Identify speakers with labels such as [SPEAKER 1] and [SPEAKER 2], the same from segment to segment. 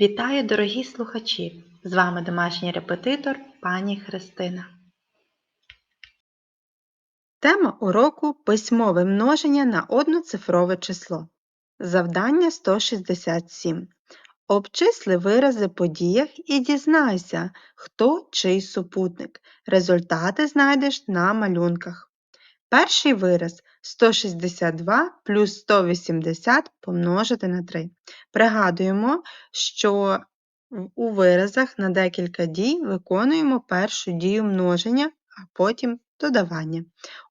[SPEAKER 1] Вітаю, дорогі слухачі! З вами домашній репетитор пані Христина. Тема уроку письмове множення на одноцифрове число. Завдання 167. Обчисли вирази по діях і дізнайся, хто чий супутник. Результати знайдеш на малюнках. Перший вираз 162 плюс 180 помножити на 3. Пригадуємо, що у виразах на декілька дій виконуємо першу дію множення, а потім додавання.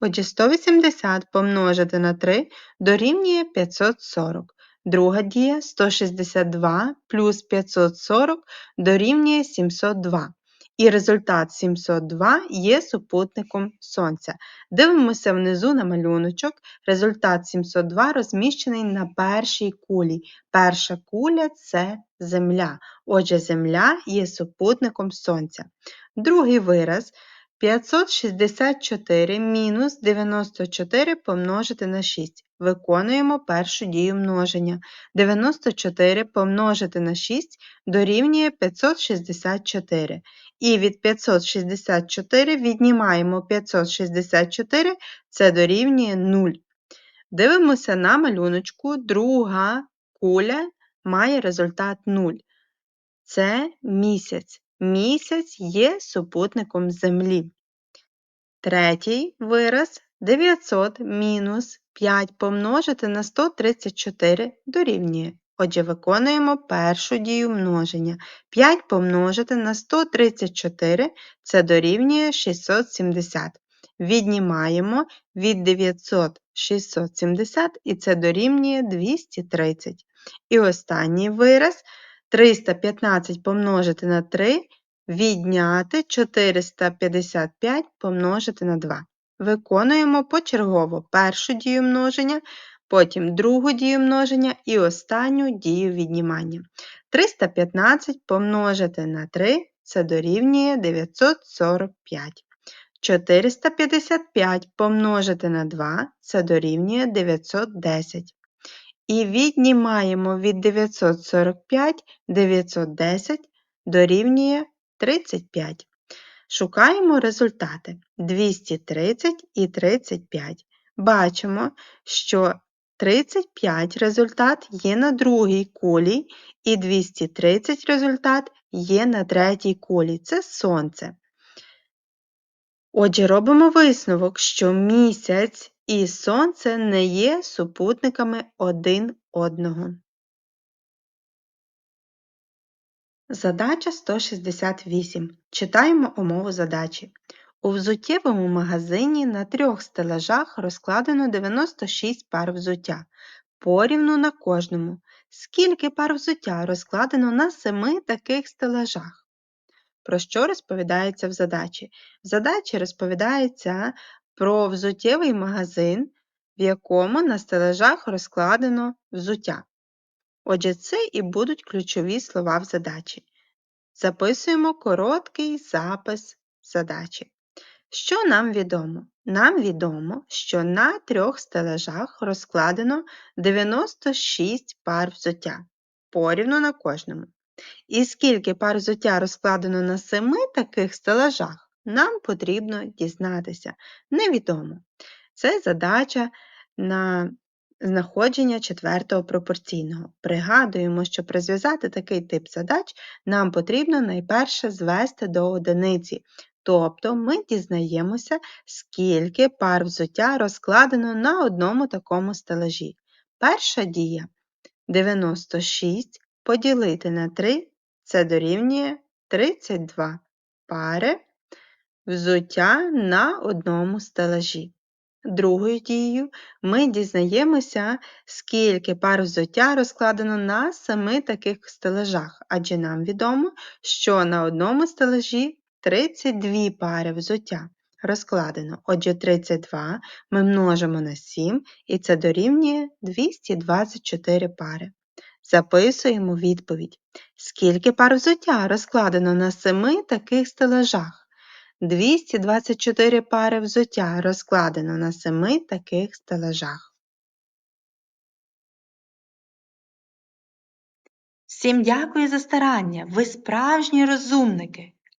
[SPEAKER 1] Отже, 180 помножити на 3 дорівнює 540. Друга дія 162 плюс 540 дорівнює 702. І результат 702 є супутником Сонця. Дивимося внизу на малюночок. Результат 702 розміщений на першій кулі. Перша куля це Земля. Отже, Земля є супутником Сонця. Другий вираз 564 мінус 94 помножити на 6. Виконуємо першу дію множення. 94 помножити на 6 дорівнює 564. І від 564 віднімаємо 564, це дорівнює 0. Дивимося на малюночку, друга куля має результат 0. Це місяць. Місяць є супутником Землі. Третій вираз 900 мінус 5 помножити на 134 дорівнює. Отже, виконуємо першу дію множення. 5 помножити на 134 це дорівнює 670. Віднімаємо від 900 670 і це дорівнює 230. І останній вираз 315 помножити на 3 відняти 455 помножити на 2. Виконуємо почергово першу дію множення, потім другу дію множення і останню дію віднімання. 315 помножити на 3 це дорівнює 945. 455 помножити на 2 це дорівнює 910. І віднімаємо від 945 910 дорівнює 35. Шукаємо результати 230 і 35. Бачимо, що 35 результат є на другій кулі, і 230 результат є на третій кулі. Це Сонце. Отже, робимо висновок, що місяць і Сонце не є супутниками один одного. Задача 168. Читаємо умову задачі. У взуттєвому магазині на трьох стелажах розкладено 96 пар взуття. Порівну на кожному. Скільки пар взуття розкладено на семи таких стелажах? Про що розповідається в задачі? В задачі розповідається про взуттєвий магазин, в якому на стелажах розкладено взуття. Отже, це і будуть ключові слова в задачі. Записуємо короткий запис задачі. Що нам відомо? Нам відомо, що на трьох стелажах розкладено 96 пар взуття, порівну на кожному. І скільки пар взуття розкладено на семи таких стелажах, нам потрібно дізнатися. Невідомо. Це задача на знаходження четвертого пропорційного. Пригадуємо, щоб розв'язати такий тип задач, нам потрібно найперше звести до одиниці. Тобто ми дізнаємося, скільки пар взуття розкладено на одному такому стелажі. Перша дія 96 поділити на 3 це дорівнює 32 пари взуття на одному стелажі. Другою дією ми дізнаємося, скільки пар взуття розкладено на семи таких стелажах, адже нам відомо, що на одному стелажі 32 пари взуття розкладено. Отже, 32 ми множимо на 7 і це дорівнює 224 пари. Записуємо відповідь. Скільки пар взуття розкладено на семи таких стелажах? 224 пари взуття розкладено на семи таких стелажах. Всім дякую за старання, ви справжні розумники.